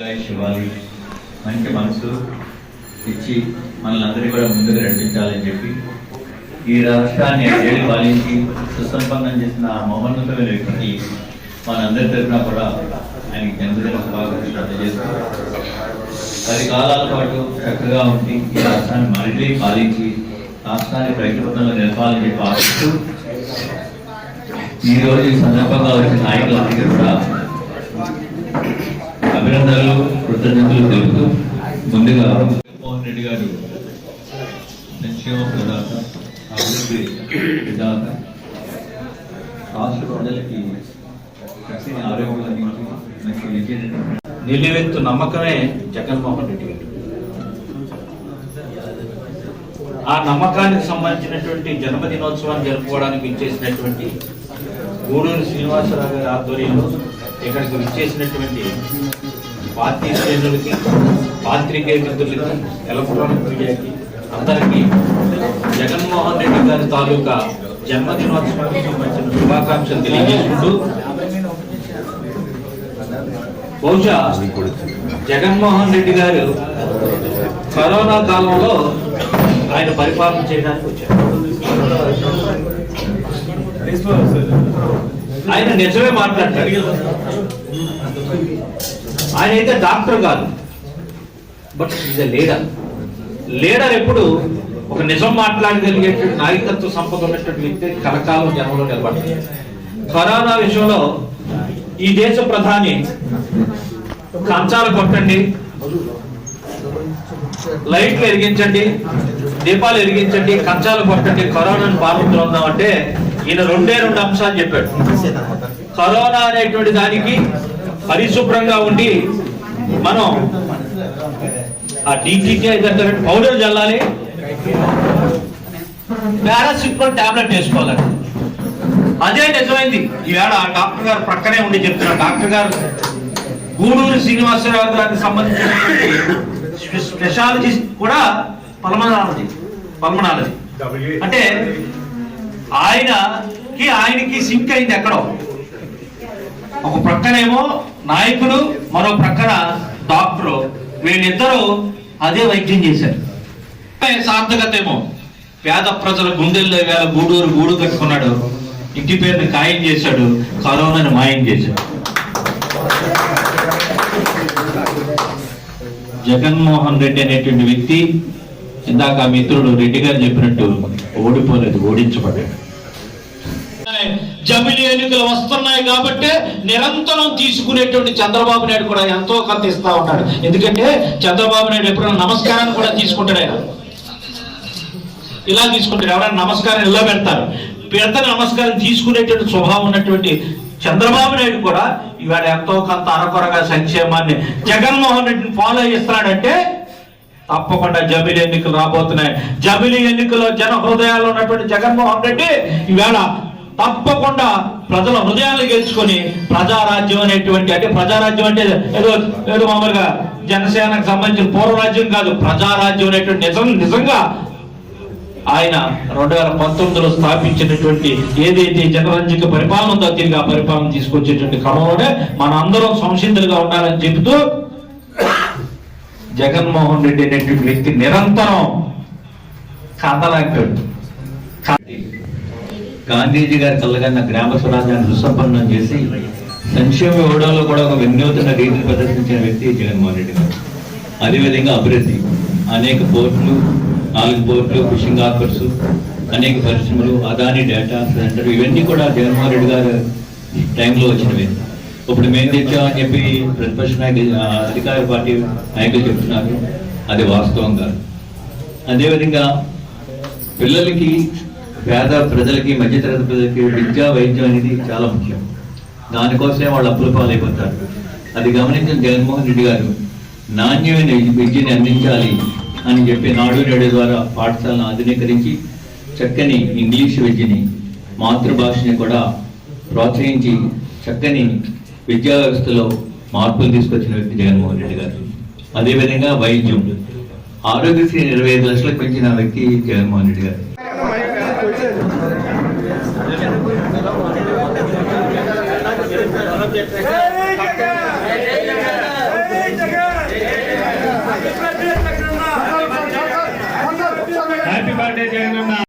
దీర్ఘాయుష్ ఇవ్వాలి. మంచి మనసు ఇచ్చి మనల్ని అందరినీ కూడా ముందుకు నడిపించాలని చెప్పి ఈ రాష్ట్రాన్ని ఏడు పాలించి సుసంపన్నం చేసిన ఆ మహోన్నతమైన వ్యక్తికి మనందరి తరఫున కూడా ఆయనకి జన్మదిన శుభాకాంక్షలు అందజేస్తూ పది కాలాల పాటు చక్కగా ఉండి ఈ రాష్ట్రాన్ని మళ్ళీ పాలించి రాష్ట్రాన్ని ప్రకృతంలో నిలపాలని చెప్పి ఆశిస్తూ ఈ రోజు ఈ సందర్భంగా వచ్చిన నాయకులందరికీ కూడా అభినందనలు కృతజ్ఞతలు తెలుపుతూ ముందుగా జగన్మోహన్ రెడ్డి గారు సంక్షేమ ప్రదాత అభివృద్ధి ప్రదాత రాష్ట్ర ప్రజలకి ఆరోగ్యం అందించి నిలువెత్తు నమ్మకమే జగన్మోహన్ రెడ్డి గారు. ఆ నమ్మకానికి సంబంధించినటువంటి జన్మదినోత్సవాన్ని జరుపుకోవడానికి ఇచ్చేసినటువంటి గూడూరు శ్రీనివాసరావు గారి ఆధ్వర్యంలో ఇక్కడికి విచ్చేసినటువంటి పార్టీ శ్రేణులకి పాత్రికేయ మిత్రులకి ఎలక్ట్రానిక్ మీడియాకి అందరికీ జగన్మోహన్ రెడ్డి గారి తాలూకా జన్మదినోత్సవానికి సంబంధించిన శుభాకాంక్షలు తెలియజేసుకుంటూ బహుశా జగన్మోహన్ రెడ్డి గారు కరోనా కాలంలో ఆయన పరిపాలన చేయడానికి వచ్చారు. ఆయన నిజమే మాట్లాడతాడు. ఆయన అయితే డాక్టర్ కాదు. బట్ ఈజ్ లీడర్ లీడర్ ఎప్పుడు ఒక నిజం మాట్లాడగలిగేటువంటి నాయకత్వ సంపద ఉన్నటువంటి వ్యక్తి కలకాలం జనంలో నిలబడతాడు. కరోనా విషయంలో ఈ దేశ ప్రధాని కంచాలు కొట్టండి లైట్లు ఎరిగించండి దీపాలు ఎరిగించండి కంచాలు కొట్టండి కరోనాను పాల్గొందాం అంటే ఈయన రెండే రెండు అంశాలు చెప్పాడు. కరోనా అనేటువంటి దానికి పరిశుభ్రంగా ఉండి మనం ఆ డీటీకే పౌడర్ చల్లాలి. పారాసిటమాల్ టాబ్లెట్ వేసుకోవాలి. అదే నిజమైంది. ఈవేళ ఆ డాక్టర్ గారు ప్రక్కనే ఉండి చెప్తున్నారు. డాక్టర్ గారు గూడూరు శ్రీనివాసరావు గారికి సంబంధించిన స్పె- స్పెషాలజీ కూడా పల్మనాలజీ పల్మనాలజీ అంటే ఆయనకి ఆయనకి సింక్ అయింది ఎక్కడో. ఒక ప్రక్కనేమో నాయకుడు మరో ప్రక్కన డాక్టరు. వీళ్ళిద్దరూ అదే వైద్యం చేశారు. సార్థకత ఏమో పేద ప్రజల గుండెల్లో వేళ గూడూరు గూడు కట్టుకున్నాడు. ఇంటి పేరుని ఖాయం చేశాడు. కరోనాను మాయం చేశాడు. జగన్మోహన్ రెడ్డి అనేటువంటి వ్యక్తి ఇందాక మిత్రుడు రెడ్డి గారు చెప్పినట్టు ఓడిపోలేదు ఓడించబడ్డాడు. జమిలి ఎన్నికలు వస్తున్నాయి కాబట్టి నిరంతరం తీసుకునేటువంటి చంద్రబాబు నాయుడు కూడా ఎంతో కొంత ఇస్తా ఉంటాడు ఎందుకంటే చంద్రబాబు నాయుడు ఎప్పుడైనా నమస్కారాన్ని కూడా తీసుకుంటాడు ఆయన ఇలా తీసుకుంటారు ఎవరైనా నమస్కారం ఇలా పెడతారు? పెడతారు నమస్కారం తీసుకునేటువంటి స్వభావం ఉన్నటువంటి చంద్రబాబు నాయుడు కూడా ఇవాళ ఎంతో కొంత అరకొరగా సంక్షేమాన్ని జగన్మోహన్ రెడ్డిని ఫాలో చేస్తున్నాడంటే తప్పకుండా జమిలి ఎన్నికలు రాబోతున్నాయి. జబిలి ఎన్నికల్లో జన హృదయాల్లో ఉన్నటువంటి జగన్మోహన్ రెడ్డి ఈవేళ తప్పకుండా ప్రజల హృదయాలు గెలుచుకొని ప్రజారాజ్యం అనేటువంటి అంటే ప్రజారాజ్యం అంటే ఏదో ఏదో మామూలుగా జనసేనకు సంబంధించిన పూర్వరాజ్యం కాదు ప్రజారాజ్యం అనేటువంటి నిజం నిజంగా ఆయన రెండు వేల పంతొమ్మిదిలో స్థాపించినటువంటి ఏదైతే జనరంజక పరిపాలన ఉందో తిరిగి ఆ పరిపాలన తీసుకొచ్చేటువంటి క్రమంలోనే మన అందరం సంసిద్ధులుగా ఉండాలని చెబుతూ జగన్మోహన్ రెడ్డి అనేటువంటి వ్యక్తి నిరంతరం కదలాంటాడు గాంధీజీ గారి కళ్ళగన్న గ్రామ స్వరాజ్యాన్ని సుసంపన్నం చేసి సంక్షేమ ఇవ్వడంలో కూడా ఒక వినూతన రీతిని ప్రదర్శించిన వ్యక్తి జగన్మోహన్ రెడ్డి గారు. అదేవిధంగా అభివృద్ధి. అనేక పోర్టులు నాలుగు పోర్టులు ఫిషింగ్ ఆఫర్స్ అనేక పరిశ్రమలు అదాని డేటా సెంటర్ ఇవన్నీ కూడా జగన్మోహన్ రెడ్డి గారు టైంలో వచ్చినవి. ఇప్పుడు మేము తెచ్చామని చెప్పి ప్రతిపక్ష నాయకులు అధికార పార్టీ నాయకులు చెప్తున్నారు. అది వాస్తవం కాదు అదేవిధంగా పిల్లలకి పేద ప్రజలకి మధ్యతరగతి ప్రజలకి విద్యా వైద్యం అనేది చాలా ముఖ్యం. దానికోసమే వాళ్ళు అప్పుల పాలైపోతారు. అది గమనించిన జగన్మోహన్ రెడ్డి గారు నాణ్యమైన విద్యని అందించాలి అని చెప్పి నాడు నేడు ద్వారా పాఠశాలను ఆధునీకరించి చక్కని ఇంగ్లీష్ విద్యని మాతృభాషని కూడా ప్రోత్సహించి చక్కని విద్యా వ్యవస్థలో మార్పులు తీసుకొచ్చిన వ్యక్తి జగన్మోహన్ రెడ్డి గారు. అదేవిధంగా వైద్యం. ఆరోగ్యశ్రీ ఇరవై ఐదు లక్షలకు పెంచిన వ్యక్తి జగన్మోహన్ రెడ్డి గారు. Happy birthday Jagan